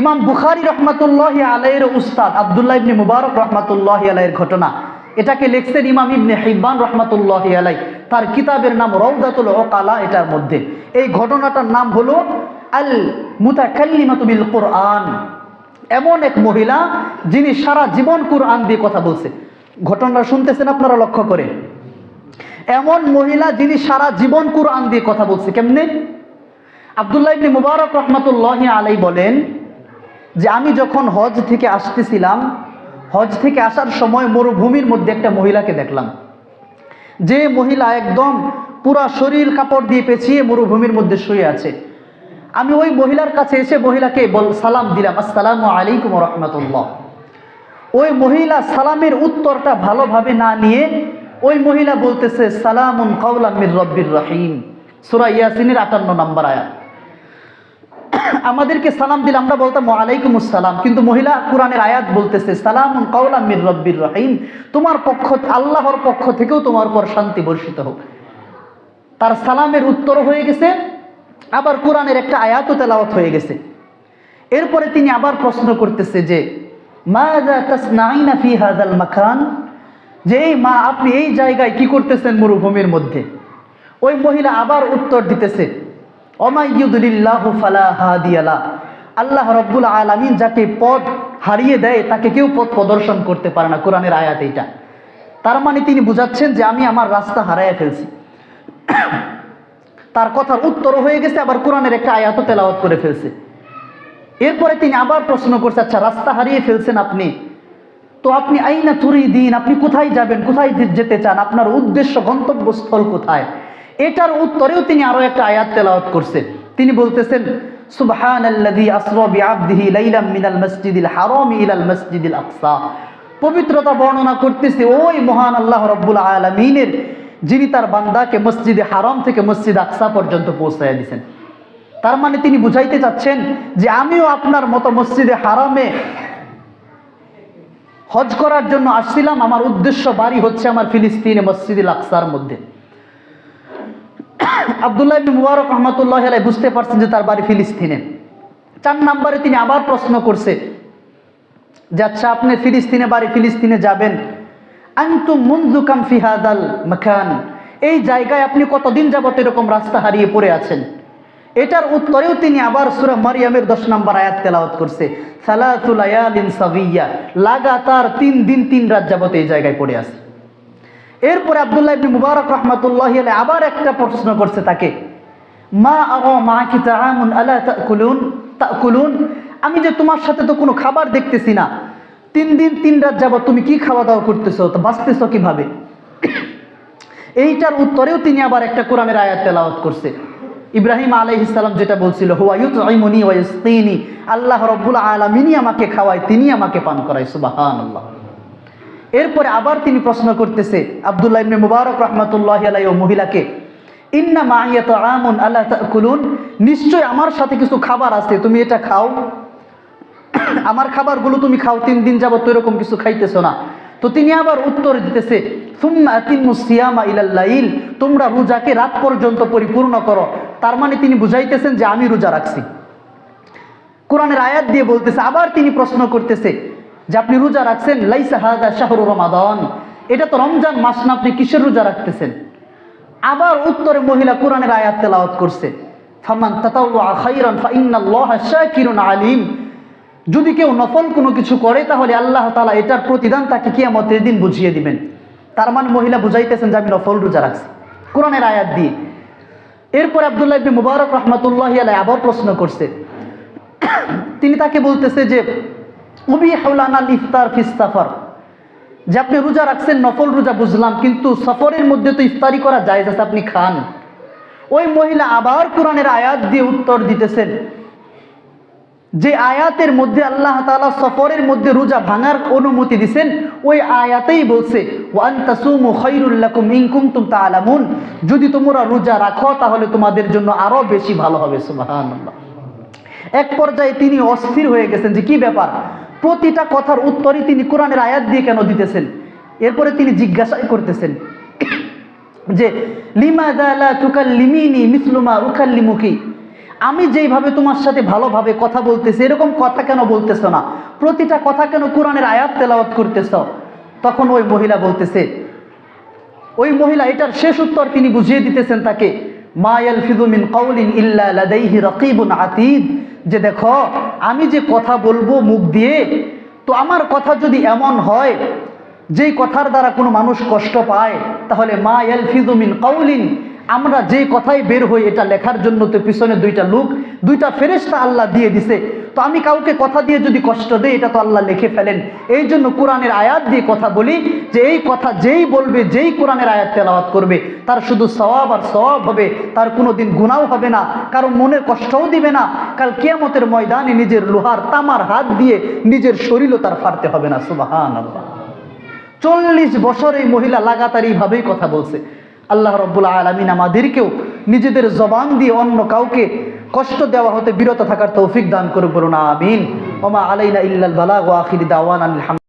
ইমাম বুখারি রহমাতুল্লাহ আলাইয়ের উস্তাদ আবদুল্লাহ ইবনে মুবারক রহমাতুল্লাহ আলাইয়ের ঘটনা। এটাকে লিখছেন ইমাম ইবনে হিব্বান রহমাতুল্লাহ আলাই তার কিতাবের নাম রৌদাতুল ওকালা এটার মধ্যে। এই ঘটনাটার নাম হলো আল মুতাকাল্লিমাতু বিল কোরআন এমন এক মহিলা যিনি সারা জীবন কোরআন দিয়ে কথা বলছে। ঘটনাটা শুনতেছেন আপনারা লক্ষ্য করে। এমন মহিলা যিনি সারা জীবন কোরআন দিয়ে কথা বলছে, কেমনে? আবদুল্লাহ ইবনে মুবারক রহমাতুল্লাহ আলাই বলেন যে আমি যখন হজ থেকে আসতেছিলাম, হজ থেকে আসার সময় মরুভূমির মধ্যে একটা মহিলাকে দেখলাম। যে মহিলা একদম পুরা শরীর কাপড় দিয়ে পেঁচিয়ে মরুভূমির মধ্যে শুয়ে আছে। আমি ওই মহিলার কাছে এসে মহিলাকে বল, সালাম দিলাম, আসসালামু আলাইকুম রহমতুল্লাহ ওই মহিলা সালামের উত্তরটা ভালোভাবে না নিয়ে ওই মহিলা বলতেছে, সালামুন কাউলাম মির রব্বির রহিম। সুরা ইয়াসিনের আটান্ন নম্বর আয়াত। আমাদেরকে সালাম দিলে আমরা বলতাম, ওয়ালাইকুম আসসালাম। কিন্তু মহিলা কোরআনের আয়াত বলতেছে সালাম কাউলাম মির রব্বির রহিম। তোমার পক্ষ আল্লাহর পক্ষ থেকেও তোমার উপর শান্তি বর্ষিত হোক। তার সালামের উত্তর হয়ে গেছে, আবার কোরআনের একটা আয়াতও তেলাওয়াত হয়ে গেছে। এরপরে তিনি আবার প্রশ্ন করতেছে যে ফি মাকান? যে এই মা, আপনি এই জায়গায় কি করতেছেন মরুভূমির মধ্যে? ওই মহিলা আবার উত্তর দিতেছে অমাইয়ুদুলিল্লাহু ফালা হাদিয়ালা। আল্লাহ রব্বুল আলামিন যাকে পদ হারিয়ে দেয়, তাকে কেউ পথ প্রদর্শন করতে পারে না, কোরআনের আয়াত এইটা। তার মানে তিনি বুঝাচ্ছেন যে আমি আমার রাস্তা হারাইয়া ফেলছি। তার কথার উত্তর হয়ে গেছে, আবার কোরআনের একটা আয়াত তেলাওয়াত করে ফেলছে। এরপরে তিনি আবার প্রশ্ন করছে আচ্ছা রাস্তা হারিয়ে ফেলছেন আপনি? তো আপনি আইনা তুরি দিন আপনি কোথায় যাবেন? কোথায় যেতে চান? আপনার উদ্দেশ্য, গন্তব্যস্থল কোথায়? এটার উত্তরেও তিনি আরও একটা আয়াত তেলাওয়াত করছেন। তিনি বলতেছেন সুবহান আল্লাযী আসরা বিআবদিহি লাইলাম মিনাল মসজিদিল হারামি ইলাল মসজিদিল আকসা। পবিত্রতা বর্ণনা করতেছে ওই মহান আল্লাহ রব্বুল আলামিনের, যিনি তার বান্দাকে মসজিদে হারাম থেকে মসজিদ আকসা পর্যন্ত পৌঁছায় দিয়েছেন তার মানে তিনি বুঝাইতে চাচ্ছেন যে আমিও আপনার মতো মসজিদে হারামে হজ করার জন্য আসছিলাম, আমার উদ্দেশ্য বাড়ি হচ্ছে আমার ফিলিস্তিনে মসজিদে আকসার মধ্যে। আবদুল্লাহ মুবারক রহমতুল্লাহ আলাই বুঝতে পারছেন যে তার বাড়ি ফিলিস্তিনে। চার নম্বরে তিনি আবার প্রশ্ন করছে যে আচ্ছা আপনি ফিলিস্তিনে, বাড়ি ফিলিস্তিনে যাবেন? আন্তু মুনজুকাম ফিহাদাল মাকান। এই জায়গায় আপনি কতদিন যাবত এরকম রাস্তা হারিয়ে পড়ে আছেন? এটার উত্তরেও তিনি আবার সুরা মারিয়ামের দশ নম্বর আয়াত তেলাওয়াত করছে সালাতুল আয়ালিন সাবিয়া লাগাতার তিন দিন, তিন রাত যাবত এই জায়গায় পড়ে আছে এরপরে আবদুল্লাহ ইবনে মুবারক রহমাতুল্লাহ আলাই আবার একটা প্রশ্ন করছে তাকে। মা আও মা কি তাআমুন আলা তাকুলুন? তাকুলুন? আমি যে তোমার সাথে তো কোনো খাবার দেখতেছি না। তিন দিন, তিন রাত যাবত তুমি কি খাওয়া দাওয়া করতেছো? তো বাঁচতেছো কীভাবে? এইটার উত্তরেও তিনি আবার একটা কোরআনের আয়াত তেলাওয়াত করছে। ইব্রাহিম আলাইহিস সালাম যেটা বলছিল, হুয়া ইউতঈমুনি ওয়া ইসকিনি আল্লাহ রাব্বুল আলামিনই আমাকে খাওয়ায় তিনি আমাকে পান করায়। সুবহানাল্লাহ। এরপরে আবার তিনি প্রশ্ন করতেছে, আব্দুল্লাহ ইবনে মুবারক রহমাতুল্লাহ আলাই ও মহিলাকে, ইন্না মাইয়া তো আমন আল্লাহ তাকুলুন নিশ্চয় আমার সাথে কিছু খাবার আছে, তুমি এটা খাও। আমার খাবারগুলো তুমি খাও, তিন দিন যাবত এরকম কিছু খাইতেছো না। তো তিনি আবার উত্তর দিতেছে, সুম্মা আতিম্মু সিয়ামা ইলাল লাইল তোমরা রোজাকে রাত পর্যন্ত পরিপূর্ণ করো। তার মানে তিনি বুঝাইতেছেন যে আমি রোজা রাখছি। কোরআনের আয়াত দিয়ে বলতেছে, আবার তিনি প্রশ্ন করতেছে যে আপনি রোজা রাখছেন, লাইসা হাদা শাহরু রমাদান। এটা তো রমজান মাস না, আপনি কিসের রোজা রাখতেছেন? আবার উত্তরে মহিলা কোরআনের আয়াত তেলাওয়াত করছে আলিম। যদি কেউ নফল কোনো কিছু করে, তাহলে আল্লাহ তালা এটার প্রতিদান তাকে কিয়ামতের দিন বুঝিয়ে দিবেন। তার মানে মহিলা বুঝাইতেছেন যে আমি নফল রোজা রাখছি। কোরআনের আয়াত দিয়ে। এরপর আব্দুল্লাহ মুবারক রহমাতুল্লাহ আলাই আবার প্রশ্ন করছে। তিনি তাকে বলতেছে যে যে আপনি রোজা রাখছেন, নফল রোজা বুঝলাম, কিন্তু সফরের মধ্যে তো ইফতারি করা যায় যাতে আপনি খান। ওই মহিলা আবার কোরআনের আয়াত দিয়ে উত্তর দিতেছেন। যে আয়াতের মধ্যে আল্লাহ তাআলা সফরের মধ্যে রোজা ভাঙার অনুমতি দিছেন, ওই আয়াতেই বলছে ওয়ান তাসুমু খায়রুল লাকুম ইন কুনতুম তাআলামুন। যদি তোমরা রোজা রাখো, তাহলে তোমাদের জন্য আরও বেশি ভালো হবে, সুবহানাল্লাহ। এক পর্যায়ে তিনি অস্থির হয়ে গেছেন, যে কি ব্যাপার? প্রতিটা কথার উত্তরই তিনি কোরআনের আয়াত দিয়ে কেন দিতেছেন? এরপরে তিনি জিজ্ঞাসাই করতেছেন যে, লিমা দালা তুকাল্লিমিনি মিসলুমা উকাল্লিমুকি? আমি যেইভাবে তোমার সাথে ভালোভাবে কথা বলতেছি, এরকম কথা কেন বলতেছ না? প্রতিটা কথা কেন কোরআনের আয়াত তেলাওয়াত করতেছ? তখন ওই মহিলা বলতেছে, ওই মহিলা এটার শেষ উত্তর তিনি বুঝিয়ে দিতেছেন তাকে মায়াল ফিদুমিন কৌলিন ইল্লা লাদাইহি রকিবুন আতিদ। যে দেখো, আমি যে কথা বলব মুখ দিয়ে, তো আমার কথা যদি এমন হয়, যেই কথার দ্বারা কোনো মানুষ কষ্ট পায়, তাহলে মা এল ফিজুমিন কাউলিন আমরা যে কথাই বের হই এটা লেখার জন্য তো পিছনে দুইটা লোক, দুইটা ফেরেস্তা আল্লাহ দিয়ে দিছে। তো আমি কাউকে কথা দিয়ে যদি কষ্ট দেই, এটা তো আল্লাহ লিখে ফেলেন। এই জন্য কোরআনের আয়াত দিয়ে কথা বলি, যে এই কথা যেই বলবে, যেই কোরআনের আয়াত তেলাওয়াত করবে, তার শুধু সওয়াব আর সওয়াব হবে, তার কোনো দিন গুণাও হবে না, কারও মনের কষ্টও দিবে না, কাল কিয়ামতের ময়দানে নিজের লোহার তামার হাত দিয়ে নিজের শরীরও তার ফাড়তে হবে না সুবাহান আল্লাহ চল্লিশ বছর এই মহিলা লাগাতার এইভাবেই কথা বলছে। আল্লাহ রব্বুল আলমিন আমাদেরকেও নিজেদের জবান দিয়ে অন্য কাউকে কষ্ট দেওয়া হতে বিরত থাকার তৌফিক দান করে বলুন, আমিন। ওমা আলাইনা ইল্লাল বালাগ ওয়া আখিরি দাওয়ান আলহামদুলিল্লাহ